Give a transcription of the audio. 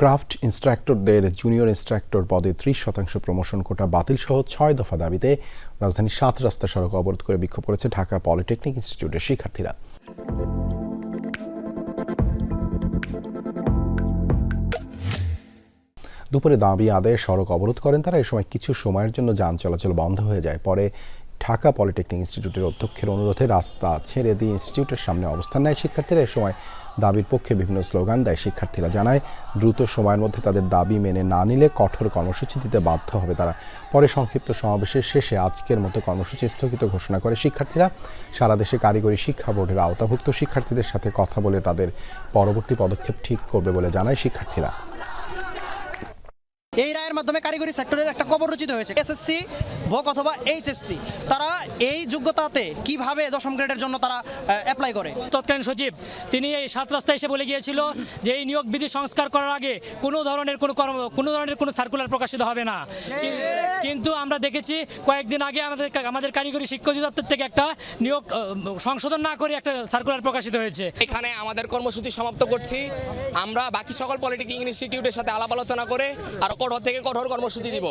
Craft ইনস্ট্রাক্টরদের junior instructor পদে ত্রিশ শতাংশ প্রমোশন কোটা বাতিল সহ ছয় দফা দাবিতে রাজধানীর সাত রাস্তা সড়ক অবরোধ করে বিক্ষোভ করেছে ঢাকা পলিটেকনিক ইনস্টিটিউটের শিক্ষার্থীরা। দুপুরে দাবি আদায়ে সড়ক অবরোধ করেন তারা। এ সময় কিছু সময়ের জন্য যান চলাচল বন্ধ হয়ে যায়। পরে ঢাকা পলিটেকনিক ইনস্টিটিউটের অধ্যক্ষের অনুরোধে রাস্তা ছেড়ে দিয়ে ইনস্টিটিউটের সামনে অবস্থান নেয় শিক্ষার্থীরা। এ সময় দাবির পক্ষে বিভিন্ন স্লোগান দেয় শিক্ষার্থীরা, জানায় দ্রুত সময়ের মধ্যে তাদের দাবি মেনে না নিলে কঠোর কর্মসূচি দিতে বাধ্য হবে তারা। পরে সংক্ষিপ্ত সমাবেশের শেষে আজকের মতো কর্মসূচি স্থগিত ঘোষণা করে শিক্ষার্থীরা। সারা দেশে কারিগরি শিক্ষা বোর্ডের আওতাভুক্ত শিক্ষার্থীদের সাথে কথা বলে তাদের পরবর্তী পদক্ষেপ ঠিক করবে বলে জানায় শিক্ষার্থীরা। এই রায়ের মাধ্যমে কারিগরি সেক্টরের একটা কবর রচিত হয়েছে এসএসসি ভোক অথবা এইচএসসি তারা এই যোগ্যতাতে কীভাবে দশম গ্রেডের জন্য তারা অ্যাপ্লাই করে? তৎকালীন সচিব তিনি এই সাত রাস্তায় এসে বলে গিয়েছিল যে এই নিয়োগ বিধি সংস্কার করার আগে কোনো ধরনের কোনো কর্ম কোনো ধরনের কোনো সার্কুলার প্রকাশিত হবে না। কিন্তু আমরা দেখেছি কয়েকদিন আগে আমাদের আমাদের কারিগরি শিক্ষা অধিদপ্তর থেকে একটা নিয়োগ সংশোধন না করে একটা সার্কুলার প্রকাশিত হয়েছে। এখানে আমাদের কর্মসূচি সমাপ্ত করছি। আমরা বাকি সকল পলিটেকনিক ইনস্টিটিউটের সাথে আলাপ আলোচনা করে আরও কঠোর থেকে কঠোর কর্মসূচি দিব